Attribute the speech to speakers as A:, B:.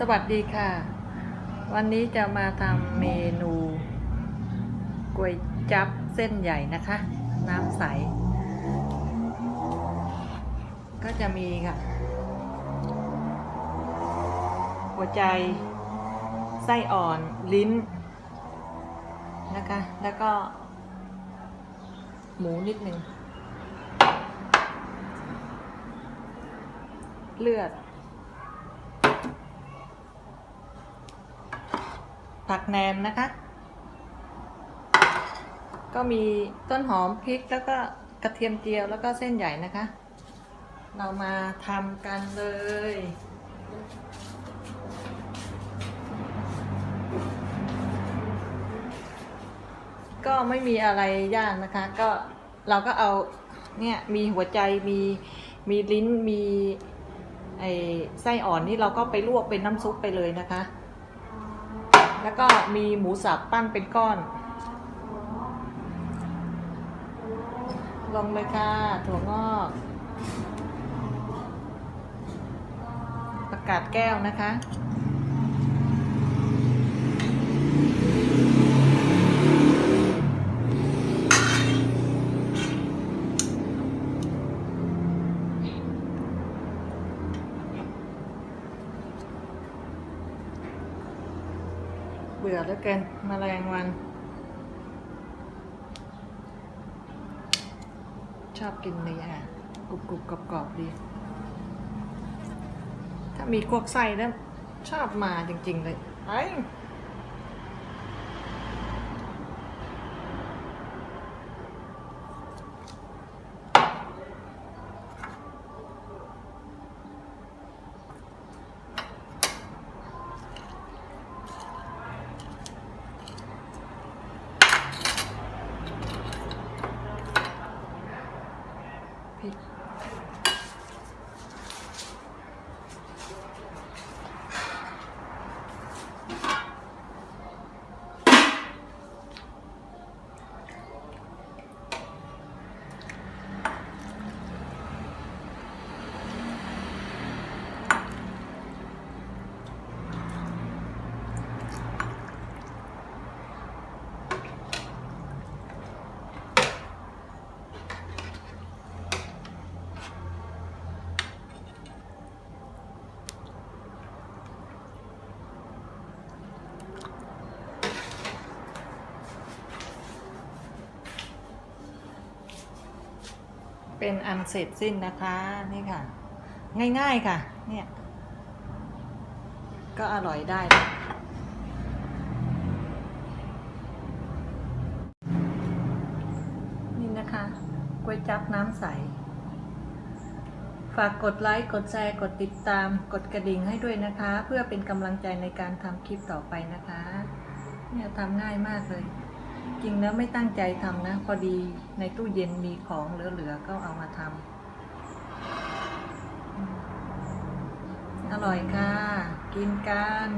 A: สวัสดีค่ะ วันนี้จะมาทำเมนูก๋วยจับเส้นใหญ่นะคะ น้ำใส ก็จะมีค่ะ หัวใจ ไส้อ่อนลิ้นนะคะ แล้วก็ หมูนิดหนึ่งเลือด ผักแหนมนะคะ ก็มีต้นหอมพริกแล้วก็กระเทียมเจียวแล้วก็เส้นใหญ่นะคะ เรามาทำกันเลยก็ไม่มีอะไรยากนะคะ ก็เราก็เอาเนี่ยมีหัวใจมีมีลิ้นมีไอไส้อ่อนนี่เราก็ไปลวกเป็นน้ำซุปไปเลยนะคะ แล้วก็มีหมูสับปั้นเป็นก้อน ลองเลยค่ะถั่วงอกประกาศแก้วนะคะ บื่อแล้วเกินมแมลงวัน ชอบกินเนื้อค่ะกรุบกรุบกรอบกรอบดี ถ้ามีพวกไส้แล้วชอบมาจริง ๆ เลยไอ เป็นอันเสร็จสิ้นนะคะนี่ค่ะ ง่ายๆค่ะ เนี่ย ก็อร่อยได้ นี่นะคะก๋วยจับน้ำใส ฝากกดไลค์ กดแชร์ กดติดตาม กดกระดิ่งให้ด้วยนะคะ เพื่อเป็นกำลังใจในการทำคลิปต่อไปนะคะ เนี่ยทำง่ายมากเลย จริงแล้วไม่ตั้งใจทำนะ พอดีในตู้เย็นมีของเหลือๆก็เอามาทำอร่อยค่ะ กินกัน